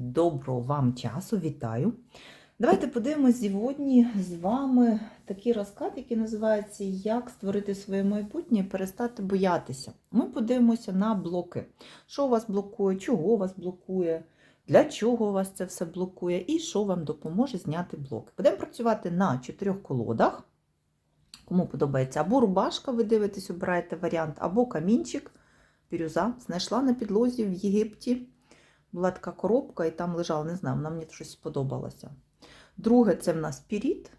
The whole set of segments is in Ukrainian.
доброго вам часу, вітаю! Давайте подивимось сьогодні з вами такий розклад, який називається Як створити своє майбутнє і перестати боятися. Ми подивимося на блоки. Що вас блокує, чого вас блокує, для чого вас це все блокує, і що вам допоможе зняти блоки. Будемо працювати на чотирьох колодах. Кому подобається або рубашка, ви дивитесь, обираєте варіант, або камінчик, бірюза. Знайшла на підлозі в Єгипті. Була така коробка, і там лежала, не знаю, вона мені щось сподобалося. Друге, це в нас піріт,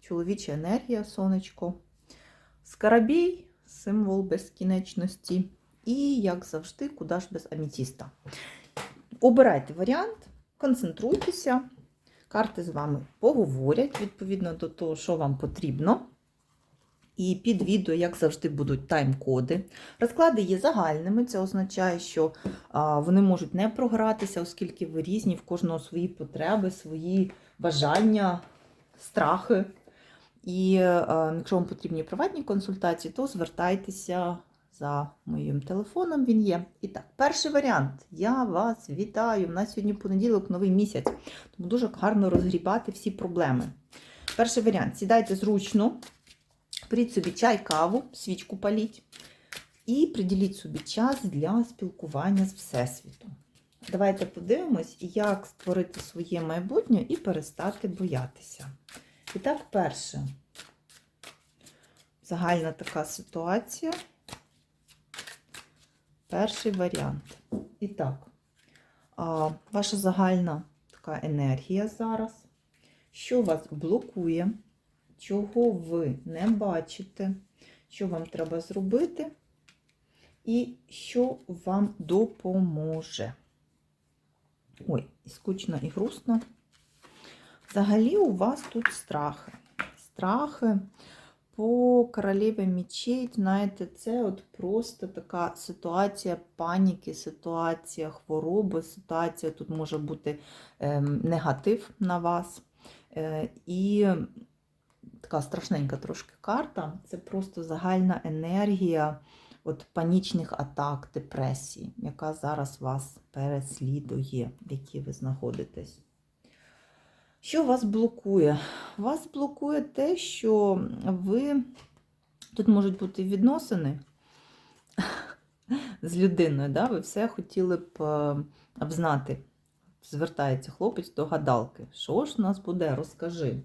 чоловіча енергія, сонечко. Скарабій, символ безкінечності. І, як завжди, куди ж без амітіста. Обирайте варіант, концентруйтеся. Карти з вами поговорять відповідно до того, що вам потрібно. І під відео, як завжди, будуть тайм-коди. Розклади є загальними, це означає, що вони можуть не програтися, оскільки ви різні, в кожного свої потреби, свої бажання, страхи. І якщо вам потрібні приватні консультації, то звертайтеся за моїм телефоном, він є. І так, перший варіант. Я вас вітаю. У нас сьогодні понеділок, новий місяць, тому дуже гарно розгрібати всі проблеми. Перший варіант: сідайте зручно. Беріть собі чай, каву, свічку паліть і приділіть собі час для спілкування з Всесвітом. Давайте подивимось, як створити своє майбутнє і перестати боятися. І так, перше, загальна така ситуація. Перший варіант. І так, ваша загальна така енергія зараз, що вас блокує чого ви не бачите, що вам треба зробити, і що вам допоможе. Ой, скучно і грустно. Взагалі, у вас тут страхи. Страхи по королеві мечей, знаєте, це от просто така ситуація паніки, ситуація хвороби, ситуація тут може бути е, негатив на вас. Е, і така страшненька трошки карта. Це просто загальна енергія от панічних атак, депресії, яка зараз вас переслідує, в якій ви знаходитесь. Що вас блокує? Вас блокує те, що ви тут можуть бути відносини з людиною, да? ви все хотіли б обзнати. Звертається хлопець до гадалки. Що ж у нас буде? Розкажи.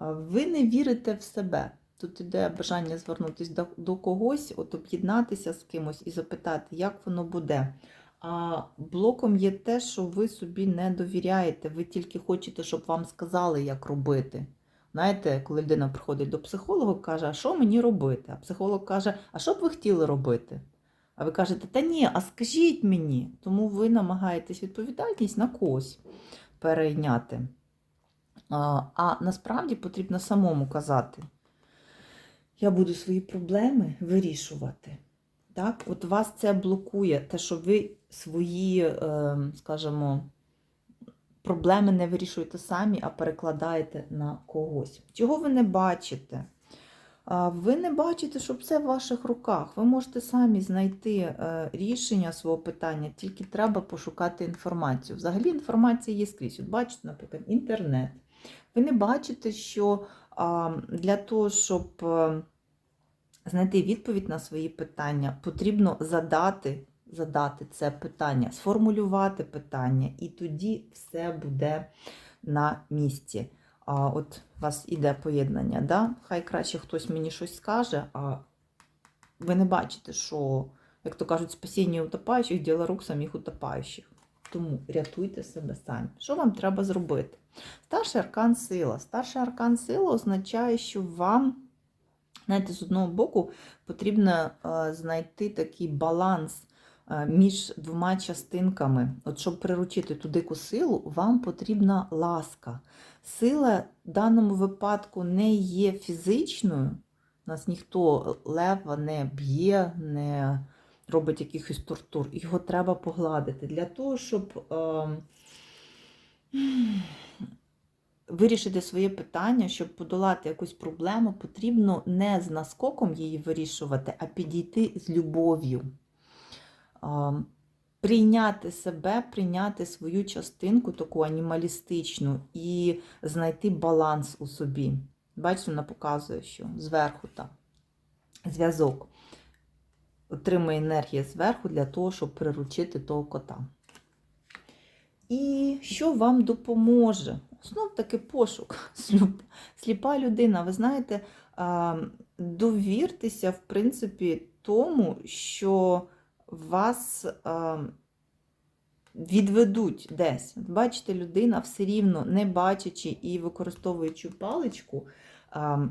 Ви не вірите в себе. Тут іде бажання звернутися до, до когось, от об'єднатися з кимось і запитати, як воно буде. А блоком є те, що ви собі не довіряєте, ви тільки хочете, щоб вам сказали, як робити. Знаєте, коли людина приходить до психолога, каже, а що мені робити? А психолог каже, а що б ви хотіли робити? А ви кажете, та ні, а скажіть мені. Тому ви намагаєтесь відповідальність на когось перейняти. А насправді потрібно самому казати, я буду свої проблеми вирішувати. Так? От вас це блокує, те, що ви свої, е, скажімо, проблеми не вирішуєте самі, а перекладаєте на когось. Чого ви не бачите? Ви не бачите, що все в ваших руках. Ви можете самі знайти е, рішення свого питання, тільки треба пошукати інформацію. Взагалі інформація є скрізь. От бачите, наприклад, інтернет. Ви не бачите, що для того, щоб е, знайти відповідь на свої питання, потрібно задати задати це питання, сформулювати питання, і тоді все буде на місці. А От у вас іде поєднання, да? хай краще хтось мені щось скаже, а ви не бачите, що, як то кажуть, спасіння утопаючих діло рук самих утопаючих. Тому рятуйте себе самі. Що вам треба зробити? Старший аркан сила. Старший аркан сила означає, що вам, знаєте, з одного боку потрібно е, знайти такий баланс між двома частинками. От Щоб приручити ту дику силу, вам потрібна ласка. Сила в даному випадку не є фізичною. Нас ніхто лева не б'є, не робить якихось тортур. Його треба погладити для того, щоб. Е, вирішити своє питання, щоб подолати якусь проблему, потрібно не з наскоком її вирішувати, а підійти з любов'ю. Прийняти себе, прийняти свою частинку, таку анімалістичну, і знайти баланс у собі. Бачите, вона показує, що зверху там зв'язок отримує енергія зверху для того, щоб приручити того кота. І що вам допоможе? Знов таки пошук. Сліпа людина. Ви знаєте, довіртеся, в принципі, тому, що вас а, відведуть десь. От Бачите, людина все рівно, не бачачи і використовуючи паличку, а,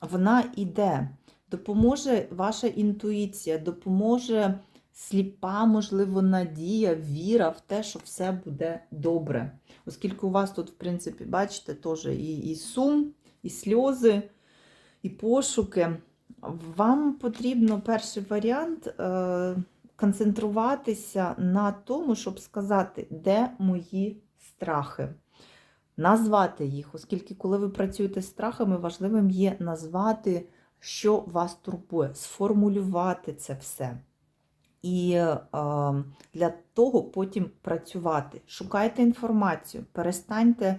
вона йде. Допоможе ваша інтуїція, допоможе сліпа, можливо, надія, віра в те, що все буде добре. Оскільки у вас тут, в принципі, бачите, теж і, і сум, і сльози, і пошуки. Вам потрібно перший варіант е, концентруватися на тому, щоб сказати, де мої страхи. Назвати їх, оскільки, коли ви працюєте з страхами, важливим є назвати, що вас турбує, сформулювати це все. І е, для того потім працювати. Шукайте інформацію, перестаньте е,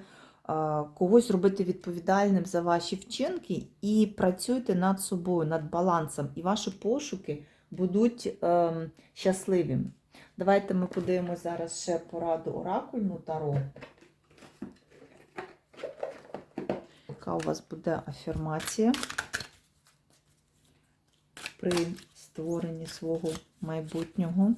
когось робити відповідальним за ваші вчинки і працюйте над собою, над балансом, і ваші пошуки будуть е, щасливими. Давайте ми подивимося зараз ще пораду оракульну таро. Яка у вас буде афірмація при створенні свого майбутнього?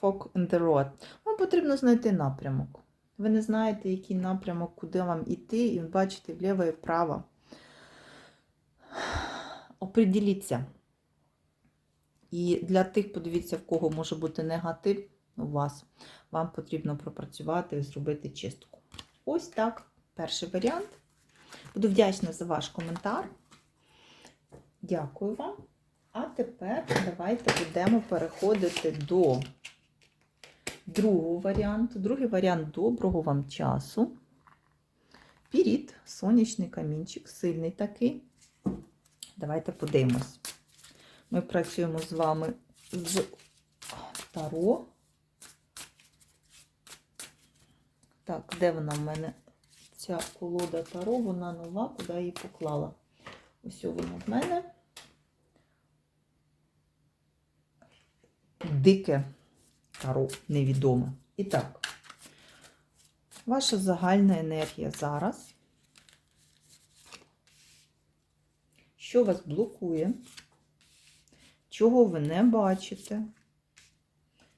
Fog in the road. Вам потрібно знайти напрямок. Ви не знаєте, який напрямок, куди вам іти, і бачите вліво і вправо. Оприділіться. І для тих, подивіться, в кого може бути негатив у вас, вам потрібно пропрацювати і зробити чистку. Ось так, перший варіант. Буду вдячна за ваш коментар. Дякую вам. А тепер давайте будемо переходити до другого варіанту. Другий варіант доброго вам часу. Піріт, сонячний камінчик, сильний такий. Давайте подивимось. Ми працюємо з вами з Таро. Так, де вона в мене? Ця колода Таро, вона нова, куди її поклала. Ось вона в мене. Дике Таро, невідоме. І так, ваша загальна енергія зараз. Що вас блокує? Чого ви не бачите?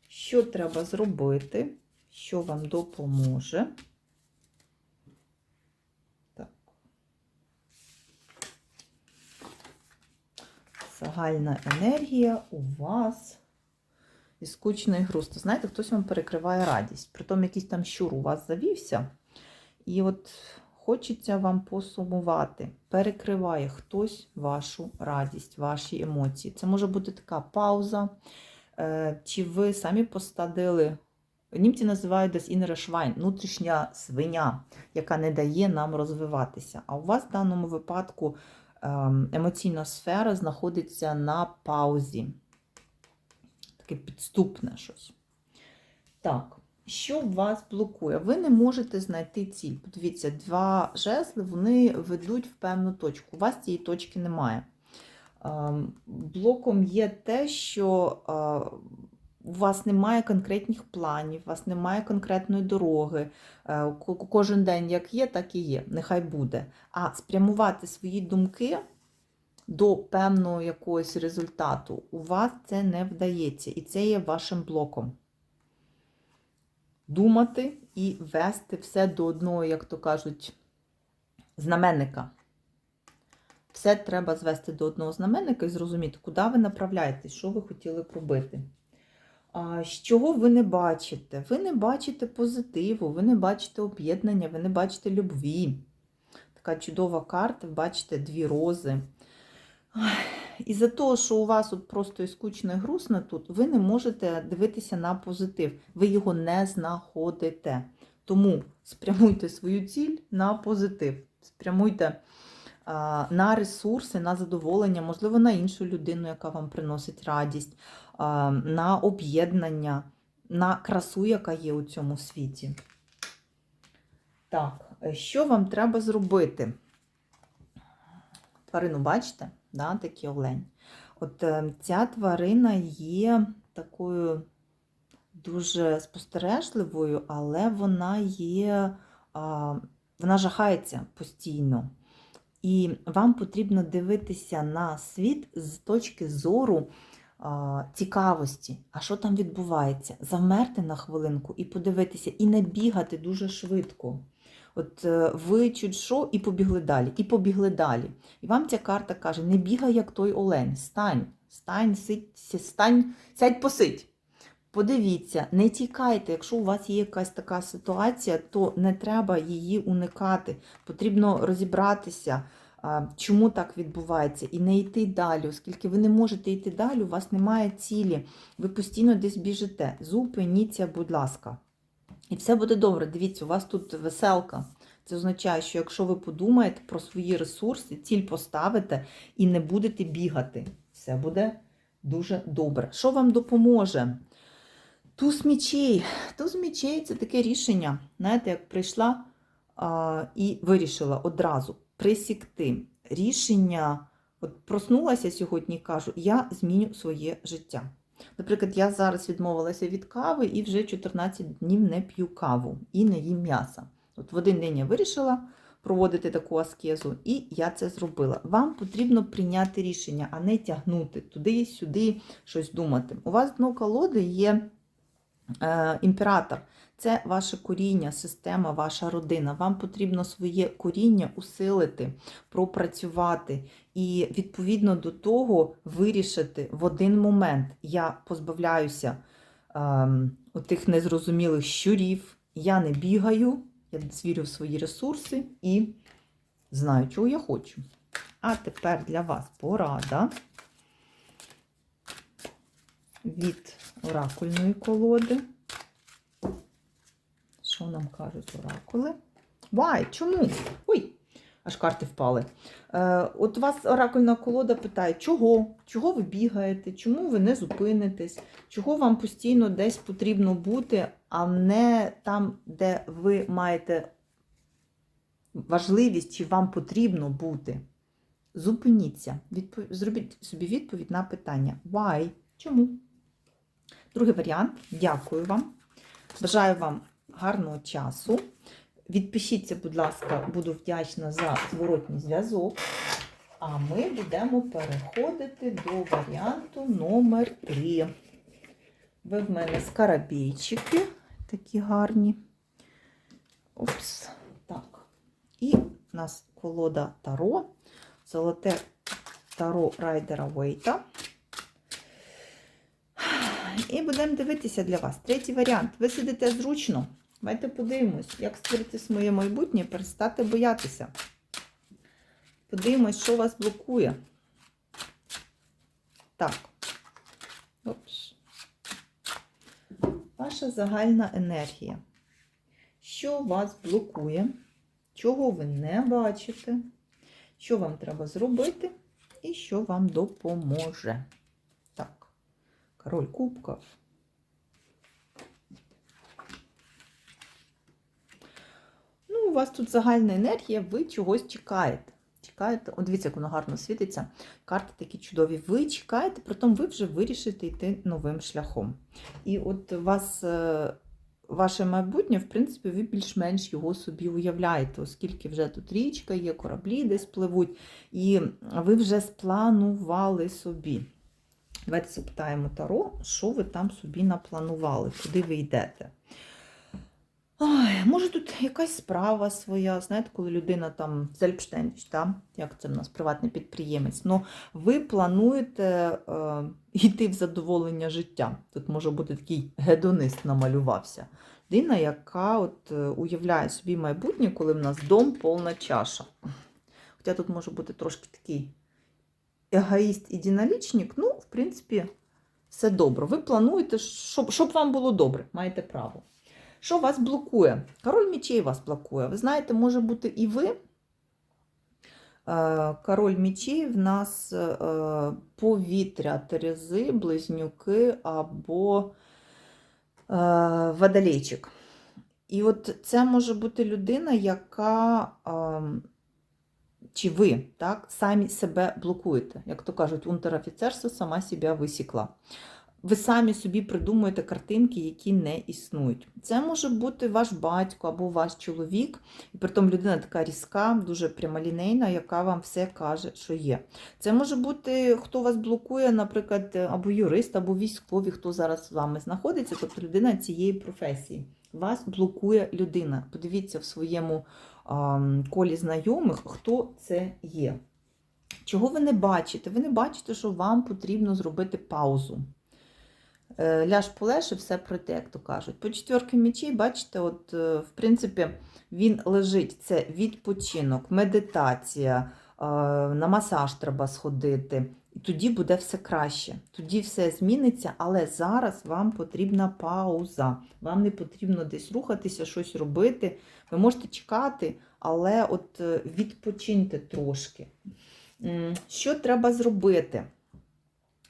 Що треба зробити? Що вам допоможе? Так. Загальна енергія у вас і скучно і грусто. Знаєте, хтось вам перекриває радість. Притом якийсь там щур у вас завівся. І от хочеться вам посумувати. Перекриває хтось вашу радість, ваші емоції. Це може бути така пауза. Е, Чи ви самі посадили. Німці називають innere Schwein, внутрішня свиня, яка не дає нам розвиватися. А у вас в даному випадку ем, емоційна сфера знаходиться на паузі. Таке підступне щось. Так, що вас блокує? Ви не можете знайти ціль. Подивіться, два жезли вони ведуть в певну точку. У вас цієї точки немає. Ем, Блоком є те, що е, у вас немає конкретних планів, у вас немає конкретної дороги. Е, Кожен день як є, так і є. Нехай буде. А спрямувати свої думки до певного якогось результату у вас це не вдається. І це є вашим блоком. Думати і вести все до одного, як то кажуть, знаменника. Все треба звести до одного знаменника і зрозуміти, куди ви направляєтесь, що ви хотіли б робити. А, з чого ви не бачите? Ви не бачите позитиву, ви не бачите об'єднання, ви не бачите любві. Така чудова карта, бачите, дві рози. І за того, що у вас от просто і скучно і грустно тут, ви не можете дивитися на позитив. Ви його не знаходите. Тому спрямуйте свою ціль на позитив. Спрямуйте а, на ресурси, на задоволення, можливо, на іншу людину, яка вам приносить радість, а, на об'єднання, на красу, яка є у цьому світі. Так, е, що вам треба зробити? Тварину бачите? Да, такий олень. От е, ця тварина є такою дуже спостережливою, але вона є, вона жахається постійно. І вам потрібно дивитися на світ з точки зору цікавості, а що там відбувається, завмерти на хвилинку і подивитися, і не бігати дуже швидко. От е, ви чуть що і побігли далі, і побігли далі. І вам ця карта каже: не бігай, як той олень, стань, стань, сидь, стань, сядь посидь. Подивіться, не тікайте, якщо у вас є якась така ситуація, то не треба її уникати. Потрібно розібратися, чому так відбувається, і не йти далі, оскільки ви не можете йти далі, у вас немає цілі, ви постійно десь біжите. Зупиніться, будь ласка. І все буде добре. Дивіться, у вас тут веселка. Це означає, що якщо ви подумаєте про свої ресурси, ціль поставите і не будете бігати, все буде дуже добре. Що вам допоможе? Туз мічей. Туз мічей це таке рішення. Знаєте, як прийшла а, і вирішила одразу присікти. Рішення, от проснулася сьогодні і кажу, я зміню своє життя. Наприклад, я зараз відмовилася від кави і вже 14 днів не п'ю каву і не їм м'яса. От в один день я вирішила проводити таку аскезу, і я це зробила. Вам потрібно прийняти рішення, а не тягнути туди, сюди, щось думати. У вас дно колоди є е, імператор. Це ваше коріння, система, ваша родина. Вам потрібно своє коріння усилити, пропрацювати і відповідно до того вирішити в один момент. Я позбавляюся ем, тих незрозумілих щурів, я не бігаю, я звірю в свої ресурси і знаю, чого я хочу. А тепер для вас порада від оракульної колоди. Що нам кажуть оракули? Вай, чому? Ой, аж карти впали. Е, от вас оракульна колода питає, чого? Чого ви бігаєте? Чому ви не зупинитесь? Чого вам постійно десь потрібно бути, а не там, де ви маєте важливість, чи вам потрібно бути? Зупиніться, відпов... зробіть собі відповідь на питання. Why? Чому? Другий варіант. Дякую вам. Бажаю вам гарного часу. Відпишіться, будь ласка, буду вдячна за зворотній зв'язок. А ми будемо переходити до варіанту номер 3. Ви в мене скарабійчики такі гарні. Опс. Так. І в нас колода Таро. Золоте Таро Райдера Вейта. І будемо дивитися для вас. Третій варіант. Ви сидите зручно. Давайте подивимось, як створити своє майбутнє, перестати боятися. Подивимось, що вас блокує. Так. Опс. Ваша загальна енергія. Що вас блокує? Чого ви не бачите? Що вам треба зробити? І що вам допоможе? Так. Король кубків. У вас тут загальна енергія, ви чогось чекаєте. Чекаєте, от дивіться, як воно гарно світиться. Карти такі чудові. Ви чекаєте, притом ви вже вирішите йти новим шляхом. І от вас е, ваше майбутнє, в принципі, ви більш-менш його собі уявляєте, оскільки вже тут річка є, кораблі десь пливуть, і ви вже спланували собі. Давайте запитаємо Таро, що ви там собі напланували, куди ви йдете. Може, тут якась справа своя, знаєте, коли людина там Зельпштейнч, та? як це в нас приватний підприємець. Ну, ви плануєте е, йти в задоволення життя. Тут може бути такий гедонист намалювався. Людина, яка от, е, уявляє собі майбутнє, коли в нас дом повна чаша. Хоча тут може бути трошки такий егоїст і діналічник, ну, в принципі, все добре. Ви плануєте, щоб, щоб вам було добре, маєте право. Що вас блокує? Король мечей вас блокує. Ви знаєте, може бути і ви Е, Король мічей в нас е, повітря, терези, близнюки або е, водолейчик. І от це може бути людина, яка чи ви так, самі себе блокуєте. Як то кажуть, унтер-офіцерство сама себе висікла. Ви самі собі придумуєте картинки, які не існують. Це може бути ваш батько або ваш чоловік, і притом людина така різка, дуже прямолінейна, яка вам все каже, що є. Це може бути, хто вас блокує, наприклад, або юрист, або військовий, хто зараз з вами знаходиться, тобто людина цієї професії. Вас блокує людина. Подивіться в своєму колі знайомих, хто це є. Чого ви не бачите? Ви не бачите, що вам потрібно зробити паузу. Е, Ляж полеж і все пройде, як то кажуть. По четвірки мечей, бачите, от, е, в принципі, він лежить. Це відпочинок, медитація, е, на масаж треба сходити. І тоді буде все краще. Тоді все зміниться, але зараз вам потрібна пауза. Вам не потрібно десь рухатися, щось робити. Ви можете чекати, але от відпочиньте трошки. Що треба зробити?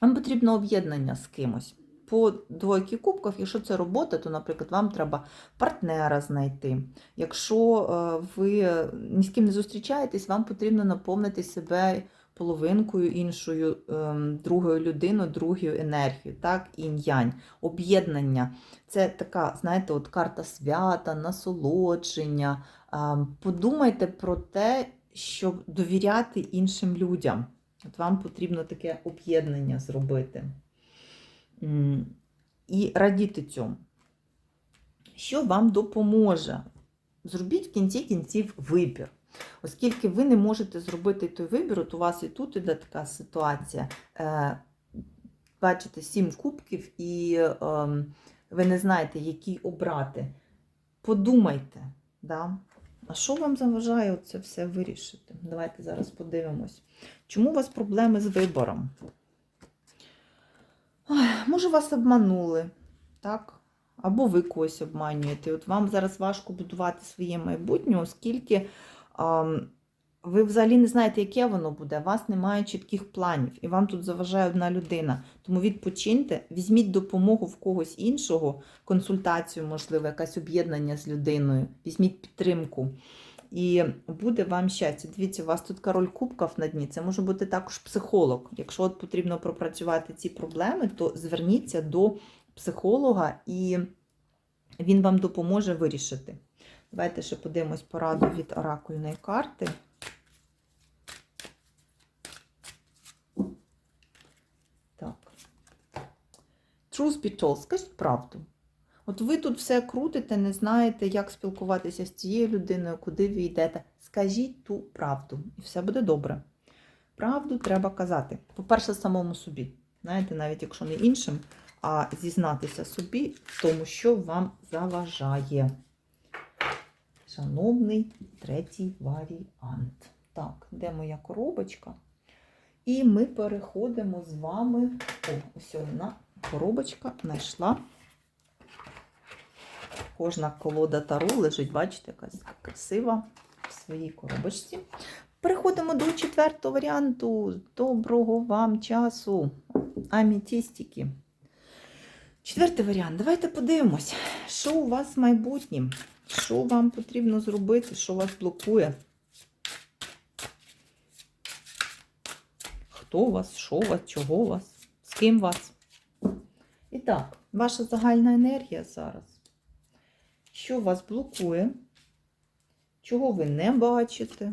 Вам потрібно об'єднання з кимось. По двойки кубків, якщо це робота, то, наприклад, вам треба партнера знайти. Якщо е, ви ні з ким не зустрічаєтесь, вам потрібно наповнити себе половинкою іншою, ем, другою людиною, другою енергією, так, інь-янь, об'єднання. Це така, знаєте, от карта свята, насолодження. Ем, Подумайте про те, щоб довіряти іншим людям. От вам потрібно таке об'єднання зробити. І радіти цьому. Що вам допоможе? Зробіть в кінці кінців вибір. Оскільки ви не можете зробити той вибір, от у вас і тут іде така ситуація. Е, бачите, сім кубків, і е, ви не знаєте, який обрати. Подумайте, да? а що вам заважає це все вирішити? Давайте зараз подивимось. Чому у вас проблеми з вибором? Може, вас обманули, так? Або ви когось обманюєте. От вам зараз важко будувати своє майбутнє, оскільки ам, ви взагалі не знаєте, яке воно буде. У вас немає чітких планів, і вам тут заважає одна людина. Тому відпочиньте, візьміть допомогу в когось іншого, консультацію, можливо, якесь об'єднання з людиною, візьміть підтримку. І буде вам щастя. Дивіться, у вас тут король кубків на дні. Це може бути також психолог. Якщо от потрібно пропрацювати ці проблеми, то зверніться до психолога, і він вам допоможе вирішити. Давайте ще подивимось пораду від оракульної карти. Так. Truth be told, скажіть правду. От ви тут все крутите, не знаєте, як спілкуватися з цією людиною, куди ви йдете. Скажіть ту правду, і все буде добре. Правду треба казати. По-перше, самому собі. Знаєте, навіть якщо не іншим, а зізнатися собі в тому, що вам заважає. Шановний третій варіант. Так, де моя коробочка? І ми переходимо з вами. О, ось вона коробочка знайшла. Кожна колода таро лежить, бачите, якась красива в своїй коробочці. Переходимо до четвертого варіанту. Доброго вам часу. Амітістики. Четвертий варіант. Давайте подивимось, що у вас в майбутнім, що вам потрібно зробити, що вас блокує. Хто вас, що вас, чого у вас, з ким вас. І так, ваша загальна енергія зараз. Що вас блокує? Чого ви не бачите?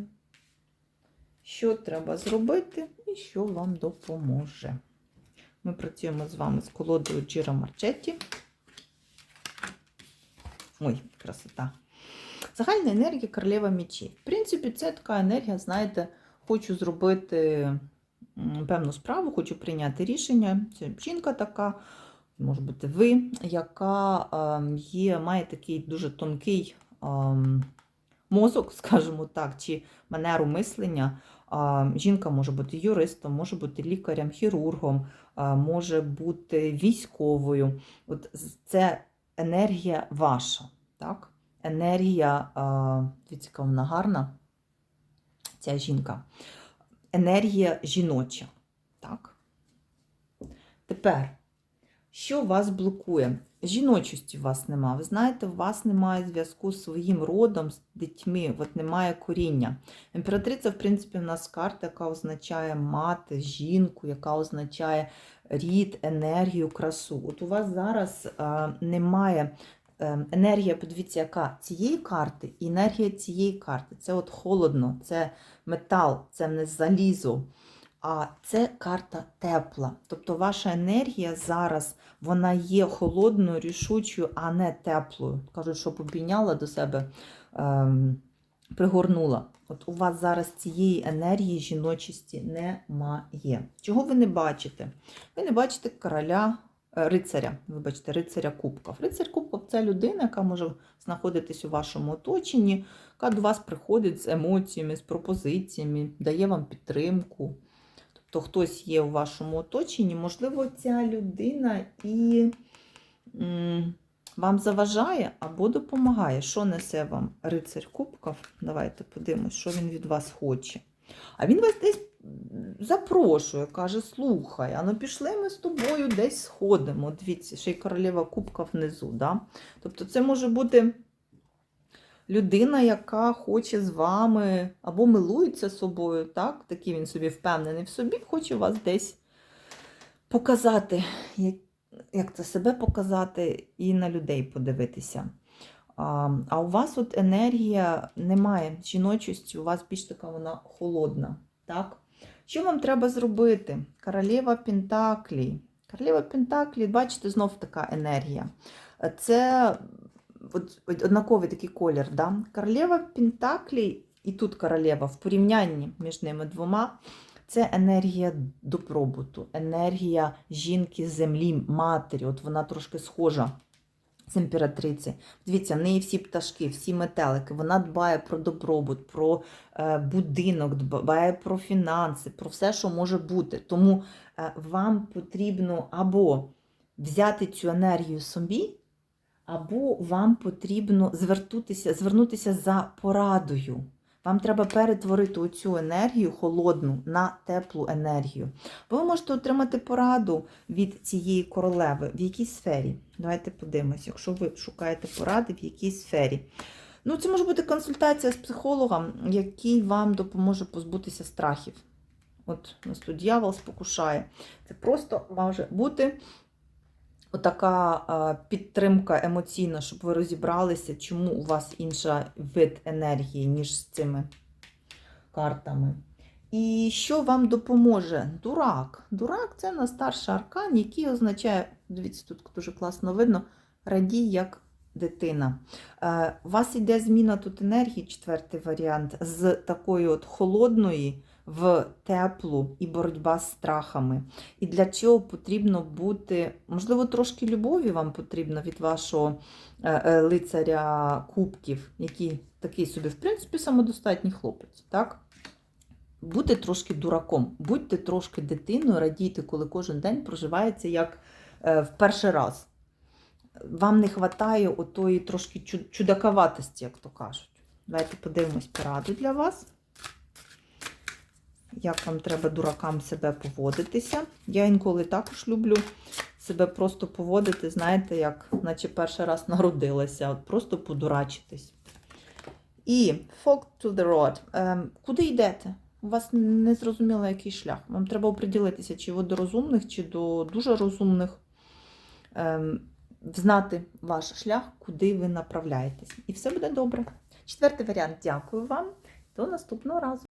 Що треба зробити і що вам допоможе? Ми працюємо з вами з колодою Джіра Марчетті. Ой, красота. Загальна енергія королева мечей. В принципі, це така енергія, знаєте, хочу зробити певну справу, хочу прийняти рішення. Це жінка така, може бути ви, яка ем, є, має такий дуже тонкий ем, мозок, скажімо так, чи манеру мислення. Жінка може бути юристом, може бути лікарем, хірургом, може бути військовою. От це енергія ваша, так? Енергія, а, дивіться, гарна. ця жінка. Енергія жіноча. Так? Тепер, що вас блокує? Жіночості у вас нема. Ви знаєте, у вас немає зв'язку з своїм родом, з дітьми, от немає коріння. Імператриця, в принципі, в нас карта, яка означає мати, жінку, яка означає рід, енергію, красу. От у вас зараз е, немає е, енергія, подивіться, яка цієї карти і енергія цієї карти. Це от холодно, це метал, це не залізо. А це карта тепла. Тобто ваша енергія зараз вона є холодною, рішучою, а не теплою. Кажуть, що обійняла до себе, ем, пригорнула. От у вас зараз цієї енергії жіночості немає. Чого ви не бачите? Ви не бачите короля е, рицаря, вибачте, рицаря кубків. Рицар кубків це людина, яка може знаходитись у вашому оточенні, яка до вас приходить з емоціями, з пропозиціями, дає вам підтримку. Тобто хтось є у вашому оточенні, можливо, ця людина і вам заважає або допомагає. Що несе вам рицарь кубків? Давайте подивимось, що він від вас хоче. А він вас десь запрошує, каже: слухай, а ну пішли ми з тобою десь сходимо. Дивіться, ще й королева кубка внизу. Да? Тобто, це може бути людина, яка хоче з вами або милується собою, так? такий він собі впевнений в собі, хоче вас десь показати, як, це себе показати, і на людей подивитися. А, у вас от енергія немає жіночості, у вас більш така вона холодна. Так? Що вам треба зробити? Королева Пентаклі. Королева Пентаклі, бачите, знов така енергія. Це однаковий такий колір. Да? Королева Пентаклі і тут королева в порівнянні між ними двома. Це енергія добробуту, енергія жінки землі, матері. От вона трошки схожа з імператриці. Дивіться, в неї всі пташки, всі метелики. Вона дбає про добробут, про е, будинок, дбає про фінанси, про все, що може бути. Тому е, вам потрібно або взяти цю енергію собі, або вам потрібно звернутися, звернутися за порадою. Вам треба перетворити оцю енергію холодну на теплу енергію. Бо ви можете отримати пораду від цієї королеви в якій сфері. Давайте подивимось, якщо ви шукаєте поради, в якій сфері. Ну, це може бути консультація з психологом, який вам допоможе позбутися страхів. От нас тут дьявол спокушає. Це просто може бути отака підтримка емоційна, щоб ви розібралися, чому у вас інша вид енергії, ніж з цими картами. І що вам допоможе? Дурак. Дурак це на старший аркан, який означає, дивіться, тут дуже класно видно, радій як дитина. Е, У вас йде зміна тут енергії, четвертий варіант, з такої от холодної в теплу і боротьба з страхами. І для цього потрібно бути, можливо, трошки любові вам потрібно від вашого е, е, лицаря кубків, який такий собі, в принципі, самодостатній хлопець. так? Бути трошки дураком, будьте трошки дитиною, радійте, коли кожен день проживається як е, в перший раз. Вам не вистачає отої трошки чу- чудаковатості, як то кажуть. Давайте подивимось пораду для вас. Як вам треба дуракам себе поводитися. Я інколи також люблю себе просто поводити, знаєте, як наче перший раз народилася, от просто подурачитись. І Folk to the road. Ем, куди йдете? У вас не зрозуміло, який шлях. Вам треба оприділитися, чи ви до розумних, чи до дуже розумних. Ем, знати ваш шлях, куди ви направляєтесь. І все буде добре. Четвертий варіант. Дякую вам. До наступного разу.